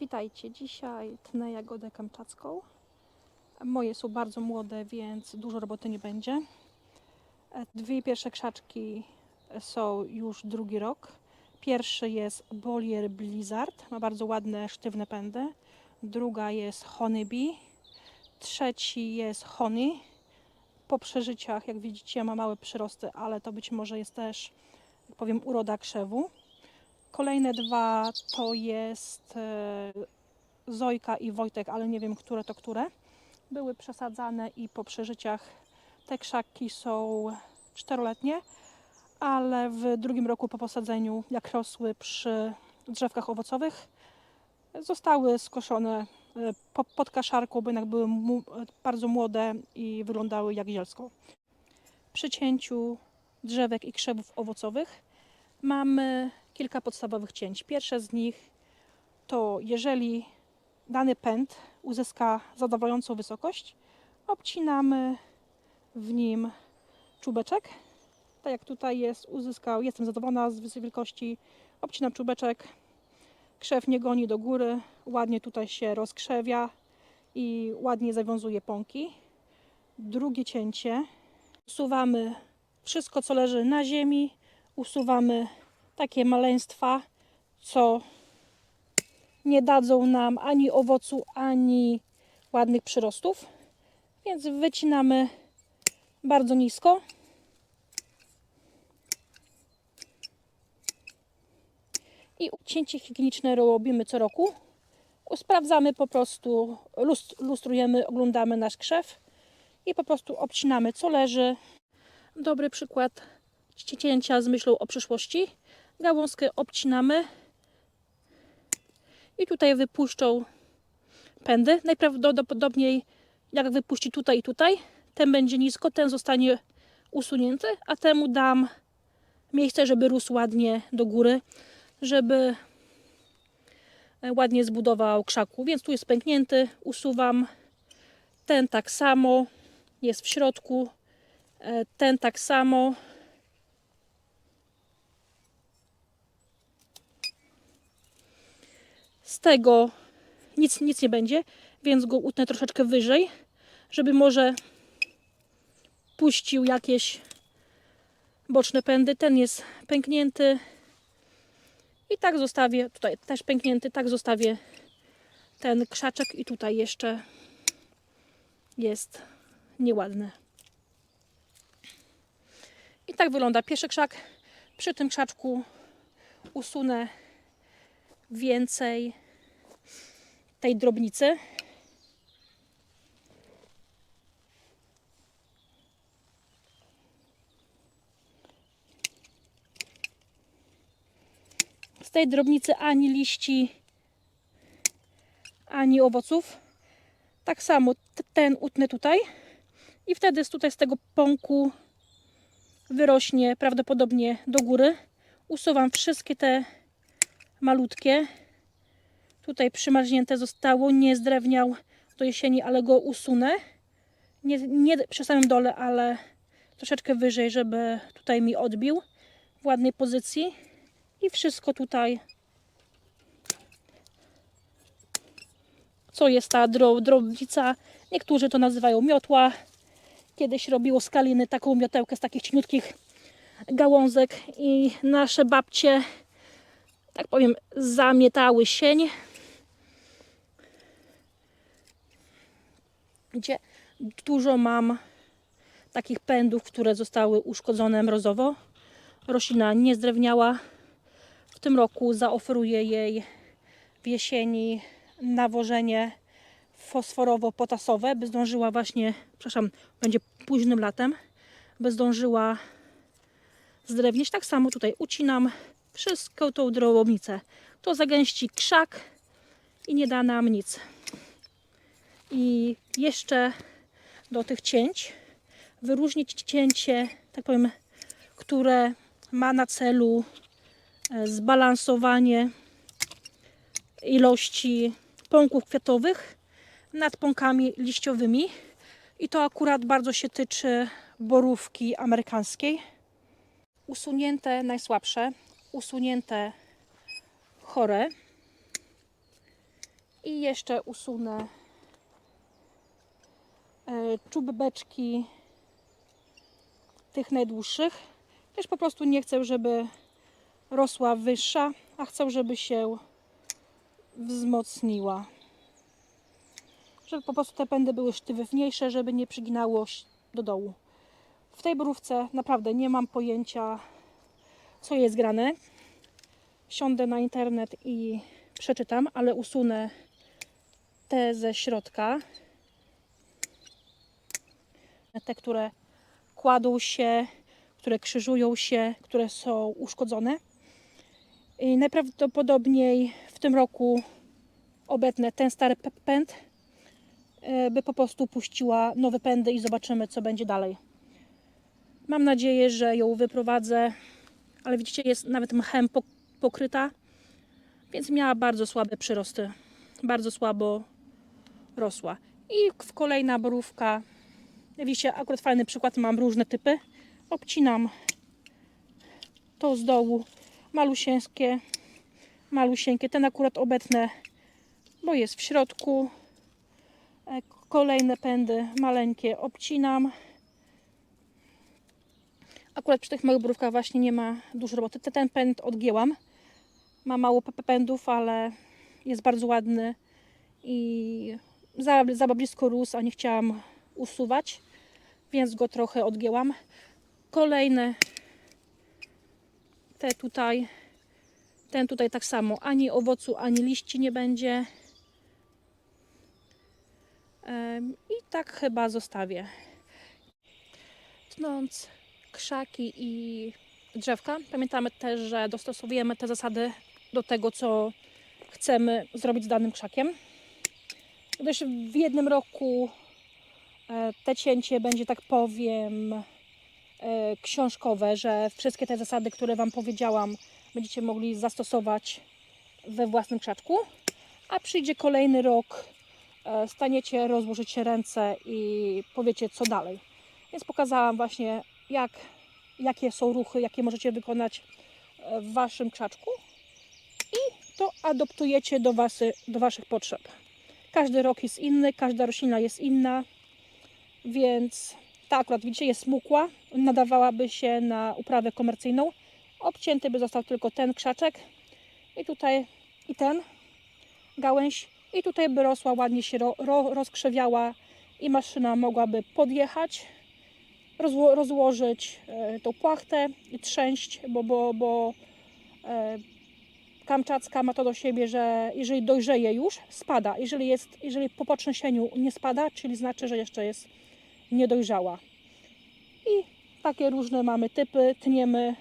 Witajcie, dzisiaj tnę jagodę kamczacką. Moje są bardzo młode, więc dużo roboty nie będzie. Dwie pierwsze krzaczki są już drugi rok. Pierwszy jest Bollier Blizzard, ma bardzo ładne, sztywne pędy. Druga jest Honeybee. Trzeci jest Honey. Po przeżyciach, jak widzicie, ma małe przyrosty, ale to być może jest też, jak powiem, uroda krzewu. Kolejne dwa to jest e, Zojka i Wojtek, ale nie wiem, które to które. Były przesadzane i po przeżyciach te krzaki są czteroletnie, ale w drugim roku po posadzeniu, jak rosły przy drzewkach owocowych, zostały skoszone e, po, pod kaszarką, bo jednak były bardzo młode i wyglądały jak zielsko. Przy cięciu drzewek i krzewów owocowych mamy kilka podstawowych cięć. Pierwsze z nich to jeżeli dany pęd uzyska zadowalającą wysokość, obcinamy w nim czubeczek. Tak jak tutaj jest, uzyskał, jestem zadowolona z wielkości, obcinam czubeczek, krzew nie goni do góry, ładnie tutaj się rozkrzewia i ładnie zawiązuje pąki. Drugie cięcie, usuwamy wszystko co leży na ziemi, usuwamy takie maleństwa, co nie dadzą nam ani owocu, ani ładnych przyrostów. Więc wycinamy bardzo nisko. I cięcie higieniczne robimy co roku. Sprawdzamy po prostu, lust- lustrujemy, oglądamy nasz krzew i po prostu obcinamy co leży. Dobry przykład cięcia z myślą o przyszłości. Gałązkę obcinamy i tutaj wypuszczą pędy. Najprawdopodobniej jak wypuści tutaj i tutaj, ten będzie nisko, ten zostanie usunięty, a temu dam miejsce, żeby rósł ładnie do góry, żeby ładnie zbudował krzaku. Więc tu jest pęknięty, usuwam. Ten tak samo jest w środku, e, ten tak samo. Z tego nic, nic nie będzie, więc go utnę troszeczkę wyżej, żeby może puścił jakieś boczne pędy. Ten jest pęknięty. I tak zostawię, tutaj też pęknięty, tak zostawię ten krzaczek i tutaj jeszcze jest nieładny. I tak wygląda pierwszy krzak. Przy tym krzaczku usunę więcej tej drobnicy. Z tej drobnicy ani liści, ani owoców. Tak samo ten utnę tutaj i wtedy tutaj z tego pąku wyrośnie prawdopodobnie do góry. Usuwam wszystkie te malutkie. Tutaj przymarznięte zostało, nie zdrewniał do jesieni, ale go usunę. Nie, nie przy samym dole, ale troszeczkę wyżej, żeby tutaj mi odbił w ładnej pozycji. I wszystko tutaj, co jest ta dro, drobnica. Niektórzy to nazywają miotła. Kiedyś robiło z kaliny taką miotełkę z takich cieniutkich gałązek i nasze babcie tak powiem, zamietały sień. Gdzie dużo mam takich pędów, które zostały uszkodzone mrozowo. Roślina nie zdrewniała. W tym roku zaoferuję jej w jesieni nawożenie fosforowo-potasowe, by zdążyła właśnie, przepraszam, będzie późnym latem, by zdążyła zdrewnieć. Tak samo tutaj ucinam wszystką tą drobnicę. To zagęści krzak i nie da nam nic. I jeszcze do tych cięć wyróżnić cięcie, tak powiem, które ma na celu e, zbalansowanie ilości pąków kwiatowych nad pąkami liściowymi. I to akurat bardzo się tyczy borówki amerykańskiej. Usunięte najsłabsze, usunięte chore. I jeszcze usunę e, czubeczki tych najdłuższych. Też po prostu nie chcę, żeby rosła wyższa, a chcę, żeby się wzmocniła. Żeby po prostu te pędy były sztywniejsze, żeby nie przyginało do dołu. W tej borówce naprawdę nie mam pojęcia, co jest grane. Siądę na internet i przeczytam, ale usunę te ze środka. Te, które kładą się, które krzyżują się, które są uszkodzone. I najprawdopodobniej w tym roku obetnę ten stary pęd, e, by po prostu puściła nowe pędy i zobaczymy, co będzie dalej. Mam nadzieję, że ją wyprowadzę, ale widzicie, jest nawet mchem pok- pokryta, więc miała bardzo słabe przyrosty. Bardzo słabo rosła. I kolejna borówka. Widzicie, akurat fajny przykład, mam różne typy. Obcinam to z dołu, malusieńkie, malusieńkie. Ten akurat obetnę, bo jest w środku. E, Kolejne pędy maleńkie obcinam. Akurat przy tych małych borówkach właśnie nie ma dużo roboty. Te- Ten pęd odgięłam. Ma mało pędów, ale jest bardzo ładny i za, za blisko rósł, a nie chciałam usuwać, więc go trochę odgięłam. Kolejne te tutaj, ten tutaj tak samo, ani owocu, ani liści nie będzie. I tak chyba zostawię. Tnąc krzaki i drzewka, pamiętamy też, że dostosowujemy te zasady do tego, co chcemy zrobić z danym krzakiem. Gdyż w jednym roku e, te cięcie będzie, tak powiem, e, książkowe, że wszystkie te zasady, które Wam powiedziałam, będziecie mogli zastosować we własnym krzaczku, a przyjdzie kolejny rok, e, staniecie, rozłożycie ręce i powiecie, co dalej. Więc pokazałam właśnie, jak, jakie są ruchy, jakie możecie wykonać e, w Waszym krzaczku i to adoptujecie do, wasy, do Waszych potrzeb. Każdy rok jest inny, każda roślina jest inna, więc ta akurat widzicie jest smukła, nadawałaby się na uprawę komercyjną. Obcięty by został tylko ten krzaczek i tutaj i ten gałęź i tutaj by rosła, ładnie się ro, ro, rozkrzewiała i maszyna mogłaby podjechać, rozło, rozłożyć e, tą płachtę i trzęść, bo, bo, bo e, kamczacka ma to do siebie, że jeżeli dojrzeje już, spada. Jeżeli, jest, jeżeli po potrzęsieniu nie spada, czyli znaczy, że jeszcze jest niedojrzała. I takie różne mamy typy, tniemy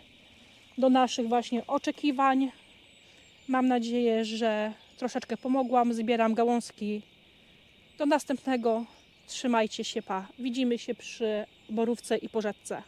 do naszych właśnie oczekiwań. Mam nadzieję, że troszeczkę pomogłam. Zbieram gałązki. Do następnego. Trzymajcie się, pa. Widzimy się przy borówce i porzeczce.